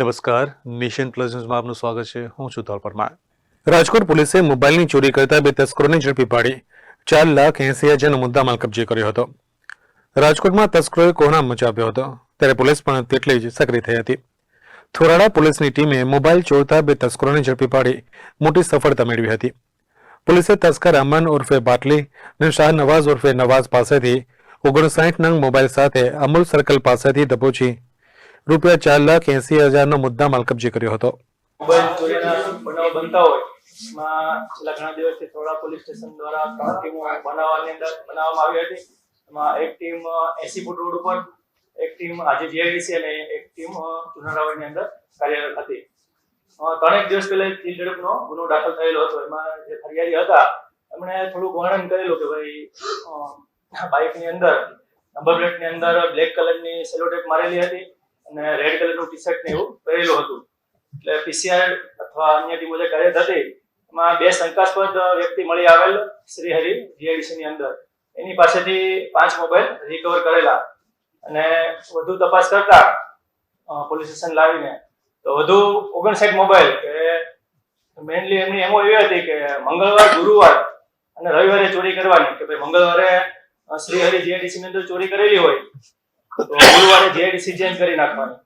નમસ્કાર. Nation plus ન્યૂઝમાં આપનું સ્વાગત છે. હું છું ધોલ પરમાર. રાજકોટ પોલીસે મોબાઈલની ચોરી કરતા બે તસ્કરોને ઝડપી પાડી. ચાર લાખ એસી હજારનો મુદ્દામાલ કબજે કર્યો હતો. રાજકોટમાં તસ્કરોએ કોહરામ મચાવ્યો હતો. ત્યારે પોલીસ પણ તેટલી જ સક્રિય થઈ હતી. થોરાડા પોલીસની ટીમે મોબાઈલ ચોરતા બે તસ્કરોને ઝડપી પાડી મોટી સફળતા મેળવી હતી. પોલીસે તસ્કર અમન ઉર્ફે બાટલી અને શાહ નવાઝ ઉર્ફે નવાઝ પાસેથી ઓગણસાઠ નંગ મોબાઈલ સાથે અમૂલ સર્કલ પાસેથી દબોચી રૂપિયા ચાર લાખ એસી હજારનો મુદ્દામાલ કબજે કર્યો હતો. બનતા હોય, એમાં ઘણા દિવસથી થોડા પોલીસ સ્ટેશન દ્વારા બનાવવાની અંદર બનાવવામાં આવી હતી. એમાં એક ટીમ એસી ફૂટ રોડ ઉપર, એક ટીમ આજે જીઆઈડીસી અને એક ટીમ જુનારાવળની અંદર કાર્યરત હતી. ત્રણેક દિવસ પહેલા ચીલ ઝડપનો ગુનો દાખલ થયેલો હતો. એમાં જે ફરિયાદી હતા, એમણે થોડુંક વર્ણન કરેલું કે ભાઈ બાઇકની અંદર, નંબર પ્લેટની અંદર બ્લેક કલરની સેલોટેપ મારેલી હતી. અને રેડ કલરનું ટી શર્ટ ને એવું પહેરેલું હતું. એટલે પીસીઆર અથવા અન્ય ટીમો જે કાર્યરત હતી એમાં બે શંકાસ્પદ વ્યક્તિ મળી આવેલ શ્રીહરિ જીઆઈડીસી ની અંદર. એની પાસેથી પાંચ મોબાઈલ રિકવર કરેલા. અને વધુ તપાસ કરતા પોલીસ સ્ટેશન લાવીને. તો વધુ ઓગણસાઠ મોબાઈલ કે મેઇનલી એમની એમો એવી હતી કે મંગળવાર, ગુરુવાર અને રવિવારે ચોરી કરવાની. કે ભાઈ મંગળવારે શ્રી હરિ જીઆઈડીસી ની અંદર ચોરી કરેલી હોય. તો ગુરુવારે જીઆઈડીસી ચેન્જ કરી નાખવાની.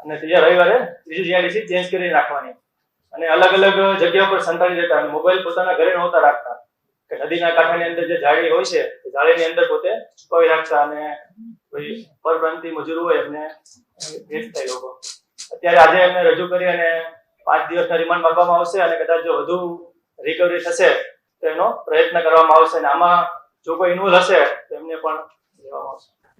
અને ત્રીજા રવિવારે ત્રીજું જીઆઈડીસી ચેન્જ કરી નાખવાની. અને અલગ અલગ જગ્યા પર સંતાડી દેતા અને મોબાઈલ પોતાના ઘરે નહોતા રાખતા. કે નદીના કાંઠાની અંદર જે જાળી હોય છે તે જાળીની અંદર પોતે છુપાવી રાખતા અને પરપ્રાંતિ મજૂર હોય એમને વેચતા લોકો. અત્યારે આજે એમને રજૂ કરી અને પાંચ દિવસના રિમાન્ડ માંગવામાં આવશે અને કદાચ જો વધુ રિકવરી થશે, તો એનો પ્રયત્ન કરવામાં આવશે. અને આમાં જો કોઈ ઇન્વોલ્વ હશે, તો એમને પણ લેવામાં આવશે.